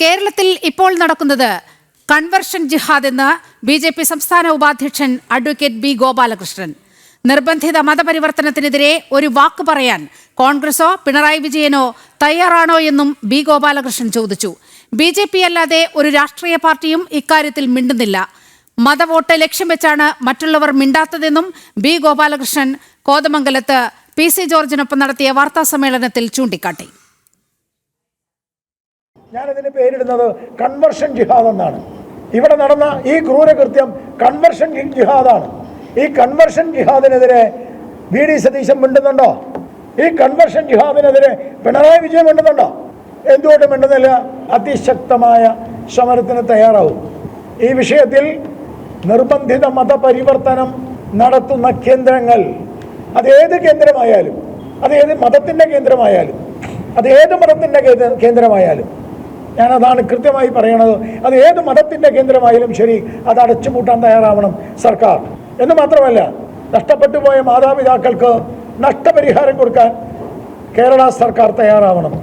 കേരളത്തിൽ ഇപ്പോൾ നടക്കുന്നത് കൺവെർഷൻ ജിഹാദ് എന്ന് ബി ജെ പി സംസ്ഥാന ഉപാധ്യക്ഷൻ അഡ്വക്കേറ്റ് ബി ഗോപാലകൃഷ്ണൻ. നിർബന്ധിത മതപരിവർത്തനത്തിനെതിരെ ഒരു വാക്ക് പറയാൻ കോൺഗ്രസോ പിണറായി വിജയനോ തയ്യാറാണോ എന്നും ബി ഗോപാലകൃഷ്ണൻ ചോദിച്ചു. ബി ജെ പി അല്ലാതെ ഒരു രാഷ്ട്രീയ പാർട്ടിയും ഇക്കാര്യത്തിൽ മിണ്ടുന്നില്ല. മതവോട്ട് ലക്ഷ്യം വെച്ചാണ് മറ്റുള്ളവർ മിണ്ടാത്തതെന്നും ബി ഗോപാലകൃഷ്ണൻ കോതമംഗലത്ത് പി സി ജോർജിനൊപ്പം നടത്തിയ വാർത്താ സമ്മേളനത്തിൽ ചൂണ്ടിക്കാട്ടി. ഞാനിതിന് പേരിടുന്നത് കൺവർഷൻ ജിഹാദ് എന്നാണ്. ഇവിടെ നടന്ന ഈ ക്രൂരകൃത്യം കൺവർഷൻ ജിഹാദാണ് ഈ കൺവർഷൻ ജിഹാദിനെതിരെ വി ഡി സതീശൻ മിണ്ടുന്നുണ്ടോ? ഈ കൺവർഷൻ ജിഹാദിനെതിരെ പിണറായി വിജയൻ മിണ്ടുന്നുണ്ടോ? എന്തുകൊണ്ട് മിണ്ടുന്നില്ല? അതിശക്തമായ സമരത്തിന് തയ്യാറാവും. ഈ വിഷയത്തിൽ നിർബന്ധിത മതപരിവർത്തനം നടത്തുന്ന കേന്ദ്രങ്ങൾ അതേത് കേന്ദ്രമായാലും അതേത് മതത്തിന്റെ കേന്ദ്രമായാലും അത് ഏത് മതത്തിന്റെ കേന്ദ്ര- കേന്ദ്രമായാലും ഞാൻ അതാണ് കൃത്യമായി പറയണത്. അത് ഏത് മതത്തിന്റെ കേന്ദ്രമായാലും ശരി അത് അടച്ചുപൂട്ടാൻ തയ്യാറാവണം സർക്കാർ. എന്ന് മാത്രമല്ല നഷ്ടപ്പെട്ടു പോയ മാതാപിതാക്കൾക്ക് നഷ്ടപരിഹാരം കൊടുക്കാൻ കേരള സർക്കാർ തയ്യാറാവണം.